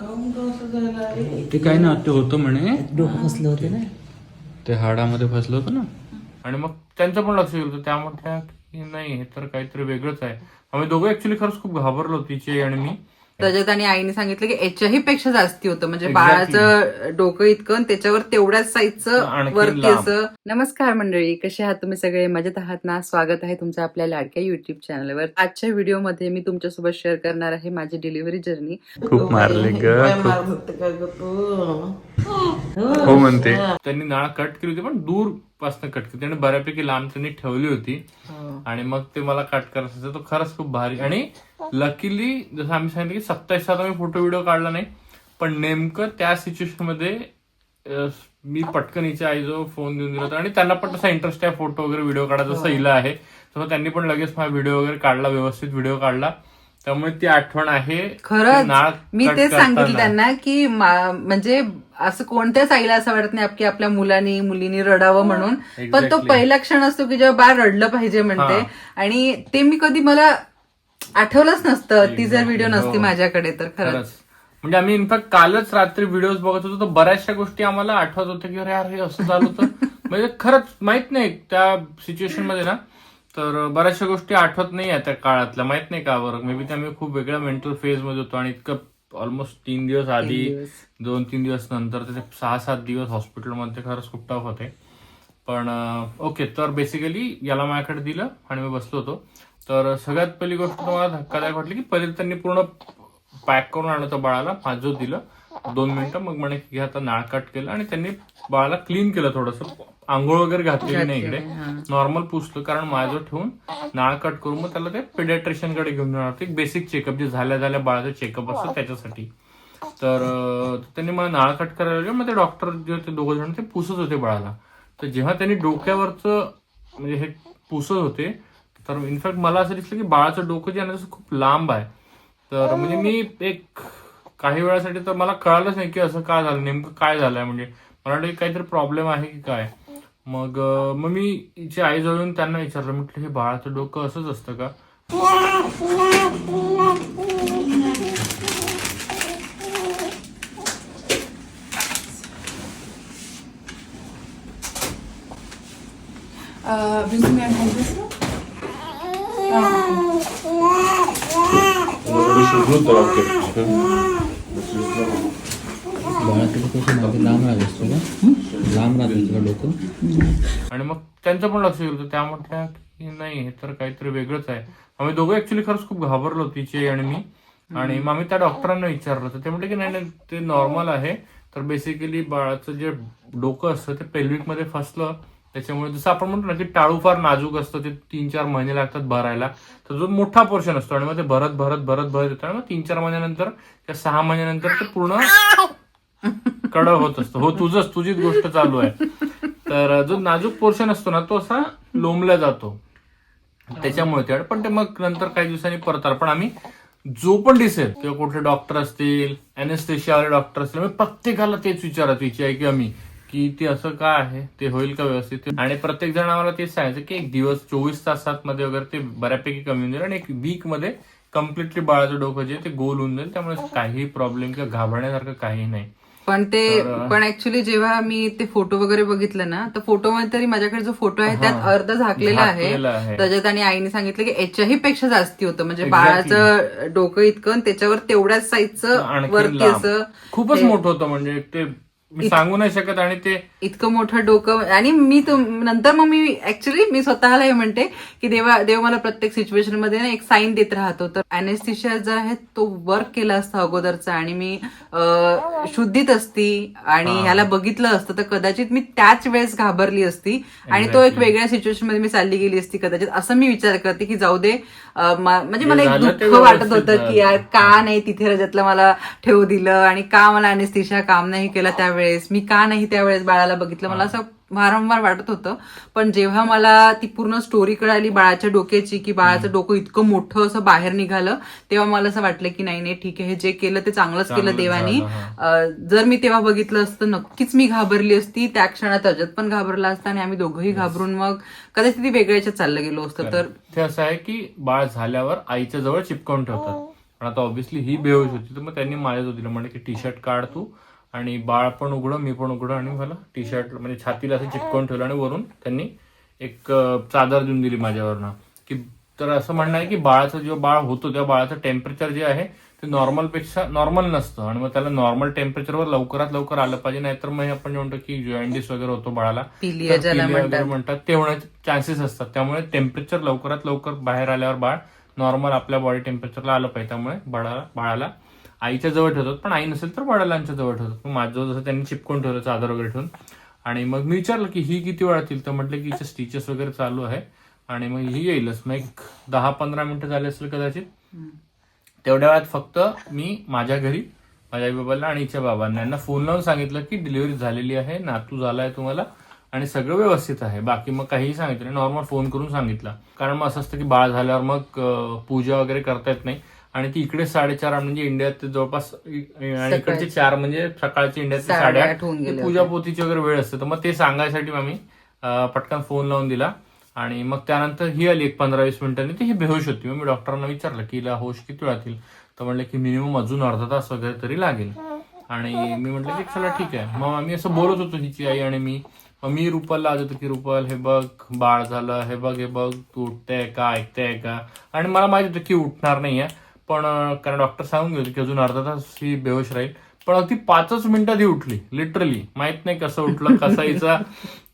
काऊन का असं झालं आहे ते काय ना ते होतं म्हणे. डोकं फसलं होते ना. ते हाडामध्ये फसलं होतं ना. आणि मग त्यांचं पण लक्ष गेलं होतं. त्यामुळे त्या की नाही हे तर काहीतरी वेगळंच आहे. आम्ही दोघं ऍक्च्युली खरंच खूप घाबरलो तिची आणि मी. रजत आणि आईने सांगितलं की याच्याही पेक्षा जास्ती होतं. म्हणजे बाळाचं डोकं इतकं त्याच्यावर तेवढ्याच साईजचं वरती. असं. नमस्कार मंडळी कसे आहात तुम्ही सगळे? मजेत आहात ना? स्वागत आहे तुमचं आपल्या लाडक्या युट्यूब चॅनलवर आजच्या व्हिडिओमध्ये मी तुमच्यासोबत शेअर करणार आहे माझी डिलिव्हरी जर्नी खूप मारले हो म्हणते. त्यांनी नाळ कट केली होती पण दूरपासून कट केली. आणि बऱ्यापैकी लांब त्यांनी ठेवली होती. आणि मग ते मला कट करायचं. तो खरंच खूप भारी. आणि लकीली जसं आम्ही सांगितलं की सत्तावीस सात आम्ही फोटो व्हिडिओ काढला नाही पण नेमकं त्या सिच्युएशनमध्ये मी पटकन हिच्या आईजवळ फोन देऊन दिला होता. आणि त्यांना पण तसा इंटरेस्ट आहे फोटो वगैरे व्हिडिओ काढायचा जसं हिला आहे. तर त्यांनी पण लगेच माझा व्हिडिओ वगैरे काढला व्यवस्थित व्हिडिओ काढला. त्यामुळे ती आठवण आहे खरंच. मी तेच सांगितलं. त्यांना की म्हणजे असं कोणत्याच आईला असं वाटत नाही की आपल्या मुलांनी मुलीनी रडावं म्हणून. पण तो. पहिला क्षण असतो की जेव्हा बाळ रडलं पाहिजे म्हणते. आणि ते मी कधी मला आठवलंच नसतं. ती जर. व्हिडिओ नसती हो. माझ्याकडे तर खरंच. खरंच. म्हणजे आम्ही इनफॅक्ट कालच रात्री व्हिडिओ बघत होतो तर बऱ्याचशा गोष्टी आम्हाला आठवत होत्या की अरे यार हे असं झालं होतं. म्हणजे खरंच माहीत नाही त्या सिच्युएशनमध्ये ना. तर बऱ्याचशा गोष्टी आठवत नाही आहे त्या काळातल्या. माहीत नाही का बरं? मे बी आम्ही खूप वेगळ्या मेंटल फेजमध्ये होतो आणि इतकं ऑलमोस्ट तीन दिवस आधी. दोन तीन दिवस नंतर त्याचे सहा सात दिवस हॉस्पिटलमध्ये खरंच खूप टफ होते. पण ओके तर बेसिकली याला माझ्याकडे दिलं आणि मी बसलो होतो. तर सगळ्यात पहिली गोष्ट तुम्हाला धक्कादायक वाटली की पहिले त्यांनी पूर्ण पॅक करून आणलं होतं बाळाला. माझं दिलं. दोन मिनिटं मग म्हणे की आता नाळ कट केलं आणि त्यांनी बाळाला क्लीन केलं थोडंसं. आंघोळ वगैरे घातलेली नाही इकडे. नॉर्मल पुसलं कारण माझं ठेवून नाळ कट करून मग त्याला ते पेडियाट्रिशियनकडे घेऊन जाणार होते. बेसिक चेकअप जे झाल्या झाल्या बाळाचं चेकअप असतं त्याच्यासाठी. तर त्यांनी मला नाळ कट करायला. मग ते डॉक्टर जे होते दोघ जण ते पुसत होते बाळाला. तर जेव्हा त्यांनी डोक्यावरचं म्हणजे हे पुसत होते तर इनफॅक्ट मला असं दिसलं की बाळाचं डोकं जे आहे ना खूप लांब आहे. तर म्हणजे मी एक काही वेळासाठी तर मला कळालंच नाही की असं काय झालं नेमकं काय झालंय म्हणजे मला वाटलं की काहीतरी प्रॉब्लेम आहे की काय मग मग मी हिची आई जवळ येऊन त्यांना विचारलं म्हटलं हे बाळाचं डोकं असंच असतं का लांब राहत लांब राहत आणि मग त्यांचं पण लक्ष गेलं त्या म्हटल्या की नाही हे तर काहीतरी वेगळंच आहे. आम्ही दोघं ऍक्च्युली खरंच खूप घाबरलो तिची आणि मी. आणि मग आम्ही त्या डॉक्टरांना विचारलं तर ते म्हटले की नाही नाही ते नॉर्मल आहे. तर बेसिकली बाळाचं जे डोकं असतं ते पेल्विकमध्ये फसलं. त्याच्यामुळे जसं आपण म्हणतो ना की टाळू फार नाजूक असतं ते तीन चार महिने लागतात भरायला. तर जो मोठा पोर्शन असतो आणि मग ते भरत भरत भरत भरत येतो. आणि मग तीन चार महिन्यानंतर त्या सहा महिन्यानंतर ते पूर्ण कडक होत असतो. हो तुझंच तुझीच गोष्ट चालू आहे. तर जो नाजूक पोर्शन असतो ना तो असा लोंबला जातो. त्याच्यामुळे ते. पण ते मग नंतर काही दिवसांनी परत पण आम्ही जो पण दिसेल किंवा कुठले डॉक्टर असतील अनेस्थेशियावाले डॉक्टर असतील प्रत्येकाला तेच विचारत तिची आहे की आम्ही की ते असं का आहे? ते होईल का व्यवस्थित? आणि प्रत्येक जण आम्हाला तेच सांगायचं की एक दिवस चोवीस तासात मध्ये वगैरे ते बऱ्यापैकी कमी होऊन जाईल आणि एक वीकमध्ये कम्प्लिटली बाळाचं डोकं जे ते गोल होऊन जाईल. त्यामुळे काही प्रॉब्लेम किंवा घाबरण्यासारखं काही नाही. पण ते पण ऍक्च्युली जेव्हा मी ते फोटो वगैरे बघितलं ना तर फोटो मध्ये तरी माझ्याकडे जो फोटो आहे त्यात अर्ध झाकलेला आहे. रजत आणि आईने सांगितलं की याच्याही पेक्षा जास्ती होतं. म्हणजे बाळाचं डोकं इतकं त्याच्यावर तेवढ्याच साईजचं वरती. असं खूपच मोठं होतं. म्हणजे ते मी सांगू नाही शकत आणि ते इतकं मोठं डोकं आणि मी तुम- नंतर मग मी ऍक्च्युली मी स्वतःला हे म्हणते की देवा देव मला प्रत्येक सिच्युएशनमध्ये ना एक साईन देत राहतो. तर अनेस्थिशिया जो आहे तो वर्क केला असता अगोदरचा आणि मी शुद्धीत असती आणि ह्याला बघितलं असतं तर कदाचित मी त्याच वेळेस घाबरली असती आणि तो एक वेगळ्या सिच्युएशनमध्ये मी चालली गेली असती कदाचित. असं मी विचार करते की जाऊ दे म्हणजे मला एक दुःख वाटत होतं की यार का नाही तिथे रजतला मला ठेवू दिलं आणि का मला अनेस्थिशिया काम नाही केलं त्यावेळेस मी का नाही त्यावेळेस बाळाला बघितलं. मला असं वारंवार वाटत होतं. पण जेव्हा मला ती पूर्ण स्टोरी कळाली बाळाच्या डोक्याची की बाळाचं डोकं इतकं मोठं असं बाहेर निघालं तेव्हा मला असं वाटलं की नाही नाही ठीक आहे हे जे केलं ते चांगलंच केलं देवानी. जर मी तेव्हा बघितलं असतं नक्कीच मी घाबरली असती. त्या क्षणात अजत पण घाबरला असता आणि आम्ही दोघंही घाबरून मग कदाचित ती वेगळ्याच्या चाललं गेलो असतं. तर ते असं आहे की बाळ झाल्यावर आईच्या जवळ चिपकावून ठेवतात. पण आता ऑब्व्हियसली ही बेहोश होती तर मग त्यांनी माझ्याजवळ दिलं. म्हणजे की टी शर्ट काढ तू. आणि बाळ पण उघडं मी पण उघडं आणि मला टी शर्ट म्हणजे छातीला असं चिपकवून ठेवलं आणि वरून त्यांनी एक चादर देऊन दिली माझ्यावरनं. की तर असं म्हणणं आहे की बाळाचं जेव्हा बाळ होतो तेव्हा बाळाचं टेम्परेचर जे आहे ते नॉर्मलपेक्षा नॉर्मल नसतं. आणि मग त्याला नॉर्मल टेम्परेचरवर लवकरात लवकर आलं पाहिजे नाहीतर मग आपण जे म्हणतो की जॉईंडिस वगैरे होतो बाळाला म्हणतात. ते होण्याचे चान्सेस असतात. त्यामुळे टेम्परेचर लवकरात लवकर बाहेर आल्यावर बाळ नॉर्मल आपल्या बॉडी टेम्परेचरला आलं पाहिजे. त्यामुळे बाळाला बाळाला आईच्या जवळ ठेवतात पण आई नसेल तर वडिलांच्या जवळ ठेवतात. मग माझं जसं त्यांनी चिपकून ठेवलं चादर वगैरे ठेवून. आणि मग मी विचारलं की ही किती वेळात येईल तर म्हटलं की हिचे स्टिचेस वगैरे चालू आहे. आणि मग ही येईलच. मग एक दहा पंधरा मिनिटं झाले असेल कदाचित. तेवढ्या वेळात फक्त मी माझ्या घरी माझ्या आई बाबांना आणि हिच्या बाबांना यांना फोन लावून सांगितलं की डिलिव्हरी झालेली आहे नातू झालाय तुम्हाला आणि सगळं व्यवस्थित आहे. बाकी मग काहीही सांगितलं नॉर्मल फोन करून सांगितलं. कारण मग असं असतं की बाळ झाल्यावर मग पूजा वगैरे करता येत नाही. आणि ती इकडे साडेचार म्हणजे इंडियात जवळपास आणि इकडचे चार म्हणजे सकाळचे इंडियात साडेआठ पूजा पोथीची वगैरे वेळ असते. तर मग ते सांगायसाठी आम्ही पटकन फोन लावून दिला. आणि मग त्यानंतर ही आली एक पंधरा वीस मिनिटांनी. ती ही बेहोश होती. मी डॉक्टरांना विचारलं की हिला होश किती वेळात येईल तर म्हणलं की मिनिमम अजून अर्धा तास वगैरे तरी लागेल. आणि मी म्हटलं की चला ठीक आहे. मग आम्ही असं बोलत होतो हिची आई आणि मी. मग मी रुपलला आज होतो की रुपल हे बघ बाळ झालं. हे बघ हे बघ. तू उठतेय का? ऐकतेय का? आणि मला माहीत होतं की उठणार नाहीये. पण कारण डॉक्टर सांगून गेले की अजून अर्धा तास ही बेहोश राहील. पण अगदी पाचच मिनिटात ही उठली लिटरली. माहीत नाही कसं उठलं कसायचा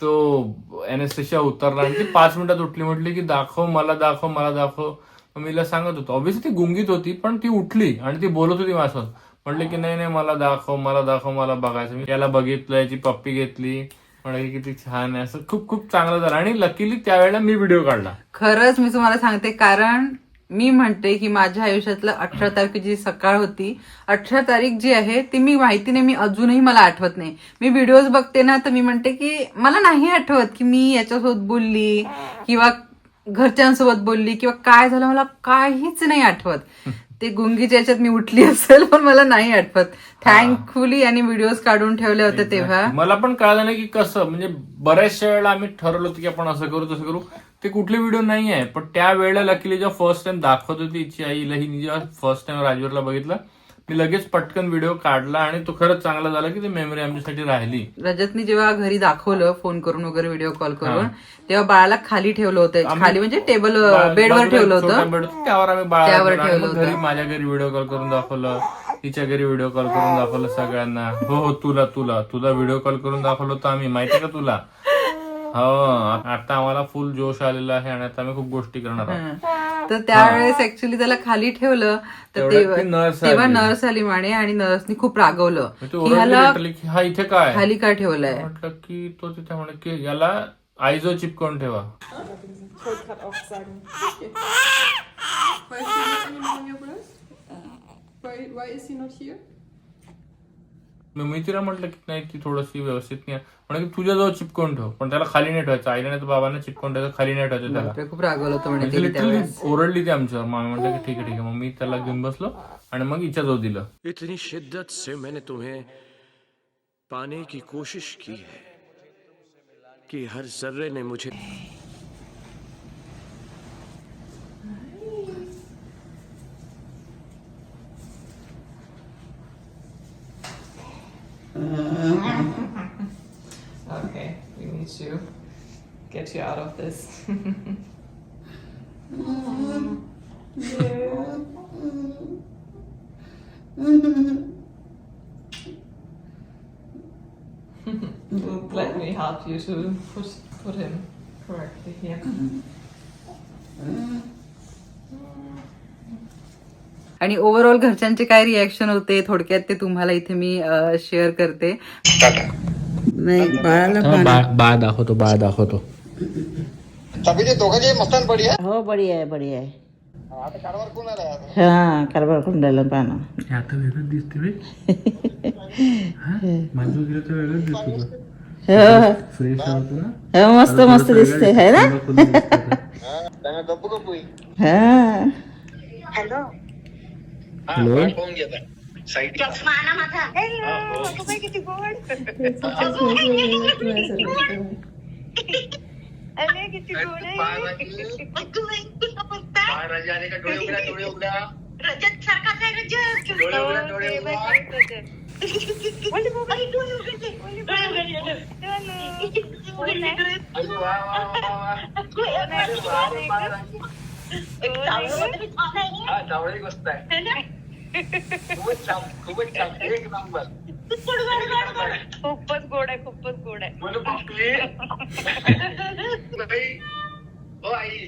तो एनेस्थेशिया उतरला. आणि ती पाच मिनिटात उठली म्हटली की दाखव मला दाखव मला दाखव. मीला सांगत होतो. ऑब्व्हियसली ती गुंगीत होती पण ती उठली आणि ती बोलत होती माझ्यासोबत. म्हटले की नाही नाही मला दाखव मला दाखव मला बघायचं. मी याला बघितलं याची पप्पी घेतली. म्हणाली किती छान आहे. असं खूप खूप चांगलं झालं. आणि लकीली त्यावेळेला मी व्हिडिओ काढला. खरंच मी तुम्हाला सांगते कारण मी म्हणते की माझ्या आयुष्यातलं अठरा तारखेची सकाळ होती अठरा तारीख जी आहे ती मी माहिती नाही मी अजूनही मला आठवत नाही. मी व्हिडिओज बघते ना तर मी म्हणते की मला नाही आठवत की मी याच्यासोबत बोलली किंवा घरच्यांसोबत बोलली किंवा काय झालं मला काहीच नाही आठवत. ते गुंगीच्या याच्यात मी उठली असेल पण मला नाही आठवत. थँकफुली आणि व्हिडिओज काढून ठेवले होते तेव्हा. मला पण कळलं नाही की कसं म्हणजे बऱ्याचशा वेळेला आम्ही ठरवलं होतं की आपण असं करू तसं करू. ते कुठले व्हिडिओ नाही आहे पण त्या वेळेला लकीली जेव्हा फर्स्ट टाइम दाखवत होती हिची आईला ही जेव्हा फर्स्ट टाइम राजवीरला बघितलं मी लगेच पटकन व्हिडिओ काढला आणि तो खरंच चांगला झाला की ती मेमरी आमच्यासाठी राहिली. रजतनी जेव्हा घरी दाखवलं फोन करून वगैरे व्हिडिओ कॉल करून तेव्हा बाळाला खाली ठेवलं होतं खाली म्हणजे टेबल बेडवर ठेवलं होतं. बेड त्यावर आम्ही बाळाला त्यावर ठेवलं घरी माझ्या घरी व्हिडिओ कॉल करून दाखवलं तिच्या घरी व्हिडिओ कॉल करून दाखवलं सगळ्यांना. हो हो तुला तुला तुला व्हिडिओ कॉल करून दाखवलं होतं आम्ही माहितीये का तुला? हो आता आम्हाला फुल जोश आलेला आहे आणि आता आम्ही खूप गोष्टी करणार आहोत. तर त्यावेळेस ऍक्च्युली त्याला खाली ठेवलं तर तेवढ्यात तेव्हा ती nurse तेव्हा आली. नर्स आली म्हणे आणि नर्सनी खूप रागवलं. मी ती की ओरडली ह्याला literally की हा इथे काय? खाली का ठेवलंय? म्हटलं की तो तिथे म्हणे की याला आईजो चिपकवून ठेवा. Is she not breast? Why, why is he not here? मी तिला म्हटलं की नाही ती थोडीशी व्यवस्थित नाही म्हणे की तुझ्याजवळ चिपकवून ठेव पण त्याला खाली नाही ठेवायचं. आईला नाही तर बाबांना चिपकवून ठेवायचं खाली नाही ठेवायचं त्याला. खूप रागवलं होतं म्हणे म्हणजे ओरडली ती आमच्यावर. मग आम्ही म्हटलं की ठीक आहे ठीक आहे. मग मी त्याला घेऊन बसलो आणि मग हिच्याजवळ दिलं. इतनी शिद्दत से मैंने तुम्हें पाने की कोशिश की है कि हर जर्रे ने मुझे Uh-huh. Okay, we need to get you out of this. Let me help you to put put him correctly here. Uh-huh. आणि ओव्हरऑल घरच्यांचे काय रिॲक्शन होते? थोडक्यात ते तुम्हाला इथे मी शेअर करते. नाही बाळाला बाळ दाखवतो बाळ दाखवतो. हो बढिया आहे बढिया आहे. कारभार कोण? हा कुंडाला पाना आता वेगळंच दिसते रे माझं गेलं तर वेगळंच दिसतो हो. ना? हो, मस्त मस्त है हा, आहे. हा हा, वाट पाहून घेत आहे. साईड महाराजा आले का डोळे उघडा डोळे उघडा. रजत सारखाच आहे रजत. डोळे उघडा, डोळे उघडा. अरे. अरे आहे गोष्ट आहे. ना? खूपच छान खूपच छान. एक नंबर. खूपच गोड आहे खूपच गोड आहे. ओ आई.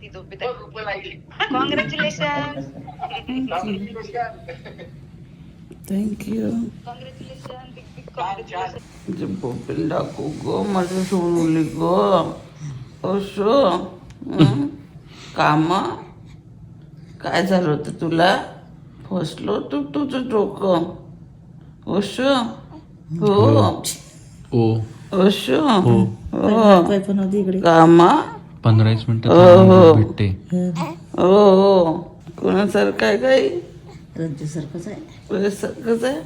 ती झोपेत ओ रुपल आई. Congratulation thank you congratulation big big छान छान. जे पोपील दाखवू ग माझं सोनवली ग. असं हं? काम? काय झालं होतं तुला? फसलो होतं तुझं डोकं. असं? हो. ओ असं? हो. हो. कामा? पंधरा वीस हो, मिनिटं हो. भेटते. हो हो. कोणासारखं आहे काही? रंजूसारखंच आहे. तुझ्यासारखंच आहे?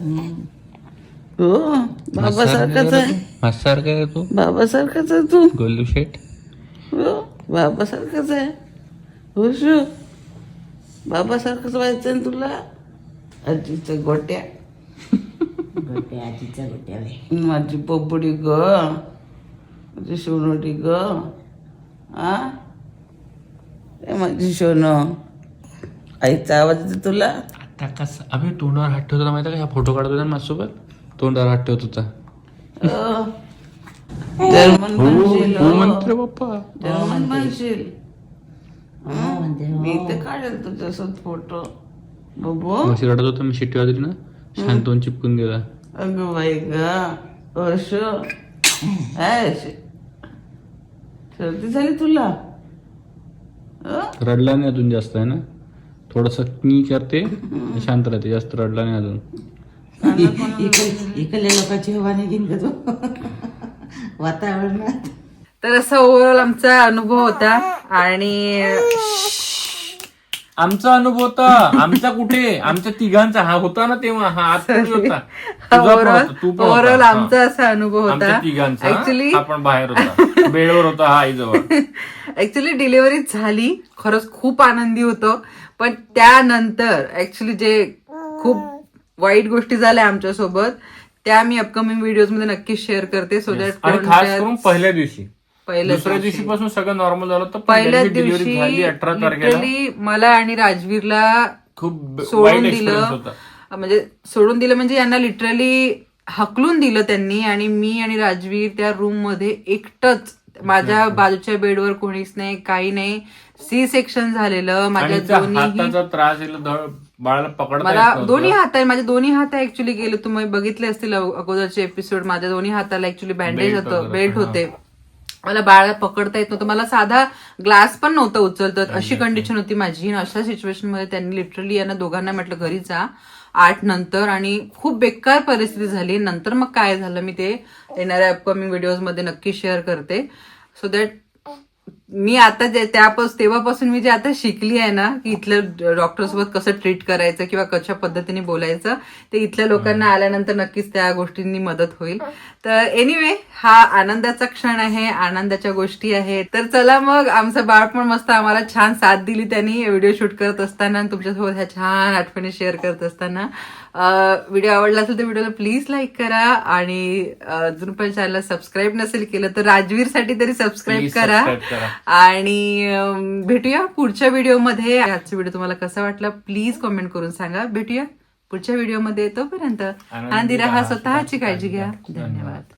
हो. बाबासारखंच आहे? सारखं आहे तू? बाबासारखंच आहे तू? गोलू शेठ? हो. बाबासारखंच आहे? हो शो बाबासारखंच व्हायचं ना तुला? आजीच्या गोट्या. गोट्या आजीच्या गोट्या बाई. माझी पोपडी ग. माझी सोनोटी ग. आ? माझी सोनं. आईचा आवाज येतो तुला? आता कसं अबे तोंडावर हात ठेवत होता माहिती का? ह्या फोटो काढत होता ना माझ्यासोबत? तोंडावर हात ठेवत होता अ, जर्मन म्हणशील हो. हो. म्हणते बाप्पा जर्मन म्हणशील हो म्हणते हो. मी तर काढेल तुझ्यासोबत फोटो. बबो म्हशी रडत होता मी शिट्टी वाजली ना. शांत होऊन चिपकून गेला. अगं बाई सर्दी झाली तुला? रडला नाही अजून जास्त आहे ना? थोडस मी करते शांत राहते. जास्त रडला नाही अजून. इकल- इकडल्या लोकांची हवा नाही घेईन का तू? वातावरणात. तर असा ओव्हरऑल आमचा अनुभव होता. आणि आमचा अनुभव होता. आमचा कुठे? आमच्या तिघांचा. हा होता ना तेव्हा. हा होता. तुझा पण होता, तू पण होता. ओव्हरऑल हा. आमचा असा अनुभव आमच्या होता तिघांचा. ऍक्च्युली हा पण बाहेर होता. बेडवर होता हा आईजवळ. ऍक्च्युली डिलिव्हरी झाली. खरंच खूप आनंदी होतो. पण त्यानंतर ऍक्च्युली जे खूप वाईट गोष्टी झाल्या आमच्यासोबत त्या मी अपकमिंग व्हिडिओजमध्ये नक्कीच शेअर करते. सो दॅट आणि खास करून पहिल्या दिवशी. दुसऱ्या दिवशी. पासून सगळं नॉर्मल झालं तर पहिल्या डिलिव्हरी झाली दिवशी अठरा तारखेला. लिटरली मला आणि राजवीरला खूप सोडून वाईट एक्सपिरियन्स दिलं होता. म्हणजे सोडून दिलं म्हणजे यांना लिटरली हकलून दिलं त्यांनी आणि मी आणि राजवीर त्या रूममध्ये एकटच. माझ्या बाजूच्या बेडवर कोणीच नाही काही नाही. सी सेक्शन झालेलं माझ्या आणि त्या दोन्ही हाताचा त्रास येईल धड बाळाला पकडता मला येत नव्हतं. दोन्ही हात आहे माझे दोन्ही हात ऍक्च्युली गेले. तुम्ही बघितले असतील अगो- अगोदरचे एपिसोड माझ्या दोन्ही हाताला ऍक्च्युली बँडेज Belt होतं वगैरे बेल्ट होते. मला बाळाला पकडता येत नव्हतं. मला साधा ग्लास पण नव्हतं उचलत. अशी कंडिशन होती माझी. आणि अशा सिच्युएशनमध्ये त्यांनी लिटरली यांना दोघांना म्हटलं घरी जा आठ नंतर. आणि खूप बेकार परिस्थिती झाली. नंतर मग काय झालं मी ते येणाऱ्या अपकमिंग व्हिडिओजमध्ये नक्की शेअर करते. सो दॅट मी आता जे त्यापासून तेव्हापासून मी जे आता शिकली आहे ना की इथल्या डॉक्टर सोबत कसं ट्रीट करायचं किंवा कशा पद्धतीने बोलायचं ते इथल्या लोकांना आल्यानंतर नक्कीच त्या गोष्टींनी मदत होईल. तर एनिवे हा आनंदाचा क्षण आहे आनंदाच्या गोष्टी आहेत. तर चला मग आमचं बाळ पण मस्त आम्हाला छान साथ दिली त्यांनी व्हिडिओ शूट करत असताना आणि तुमच्यासोबत ह्या छान आठवणी शेअर करत असताना. व्हिडिओ आवडला असेल तर व्हिडिओला प्लीज लाईक करा आणि अजून पण चॅनलला सबस्क्राईब नसेल केलं तर राजवीरसाठी तरी सबस्क्राईब करा. आणि भेटूया पुढच्या व्हिडिओमध्ये. आजचा व्हिडिओ तुम्हाला कसा वाटला प्लीज कमेंट करून सांगा. भेटूया पुढच्या व्हिडिओमध्ये तोपर्यंत. आनंदी राहा. स्वतःची काळजी घ्या. धन्यवाद.